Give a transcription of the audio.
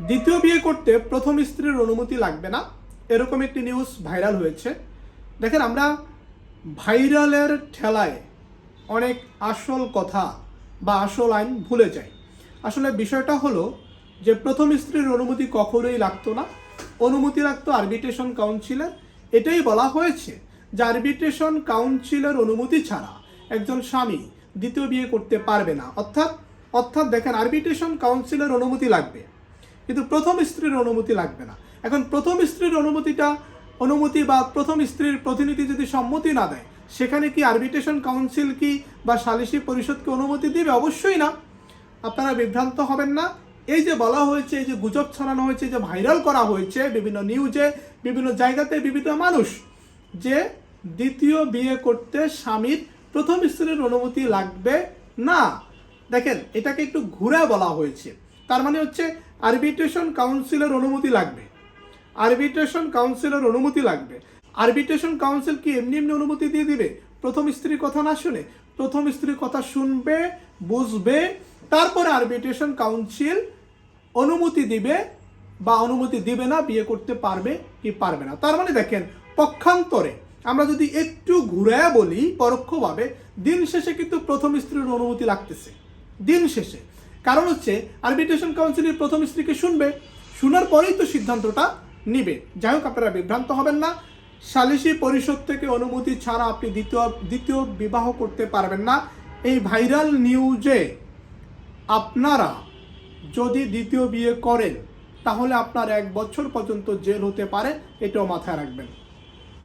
দ্বিতীয় বিয়ে করতে প্রথম স্ত্রীর অনুমতি লাগবে না। এরকম একটি নিউজ ভাইরাল হয়েছে। দেখেন, আমরা ভাইরালের ঠেলায় অনেক আসল কথা বা আসল আইন ভুলে যাই। আসলে বিষয়টা হলো যে, প্রথম স্ত্রীর অনুমতি কখনোই লাগতো না। অনুমতি লাগতো আরবিট্রেশন কাউন্সিলের এটাই বলা হয়েছে যে আরবিট্রেশন কাউন্সিলের অনুমতি ছাড়া একজন স্বামী দ্বিতীয় বিয়ে করতে পারবে না। অর্থাৎ অর্থাৎ দেখেন আরবিট্রেশন কাউন্সিলের অনুমতি লাগবে। কিন্তু প্রথম স্ত্রীর অনুমতি লাগবে না। এখন প্রথম স্ত্রীর অনুমতিটা, অনুমতি বা প্রথম স্ত্রীর প্রতিনিধি যদি সম্মতি না দেয়, সেখানে কি আরবিট্রেশন কাউন্সিল কি বা সালিসি পরিষদকে অনুমতি দিবে? অবশ্যই না। আপনারা বিভ্রান্ত হবেন না। এই যে বলা হয়েছে, এই যে গুজব ছড়ানো হয়েছে যে ভাইরাল করা হয়েছে বিভিন্ন নিউজে বিভিন্ন জায়গাতে বিভিন্ন মানুষ, যে দ্বিতীয় বিয়ে করতে স্বামীর প্রথম স্ত্রীর অনুমতি লাগবে না। দেখেন, এটাকে একটু ঘুরে বলা হয়েছে। তার মানে হচ্ছে আরবিট্রেশন কাউন্সিলের অনুমতি লাগবে। আরবিট্রেশন কাউন্সিলের অনুমতি লাগবে। আরবিট্রেশন কাউন্সিল কি এমনি এমনি অনুমতি দিয়ে দিবে? প্রথম স্ত্রীর কথা না শুনে প্রথম স্ত্রীর কথা শুনবে, বুঝবে, তারপরে আরবিট্রেশন কাউন্সিল অনুমতি দিবে বা অনুমতি দিবে না, বিয়ে করতে পারবে কি পারবে না। তার মানে দেখেন, পক্ষান্তরে আমরা যদি একটু ঘুরে বলি পরোক্ষভাবে, দিন শেষে কিন্তু প্রথম স্ত্রীর অনুমতি লাগতেছে। দিন শেষে। কারণ হচ্ছে আরবিট্রেশন কাউন্সিলের প্রথম স্ত্রীকে শুনবে, শোনার পরেই তো সিদ্ধান্তটা নিবে। যাই হোক, আপনারা বিভ্রান্ত হবেন না। সালিসি পরিষদ থেকে অনুমতি ছাড়া আপনি দ্বিতীয় দ্বিতীয় বিবাহ করতে পারবেন না। এই ভাইরাল নিউজে আপনারা যদি দ্বিতীয় বিয়ে করেন, তাহলে আপনার এক বছর পর্যন্ত জেল হতে পারে, এটাও মাথায় রাখবেন।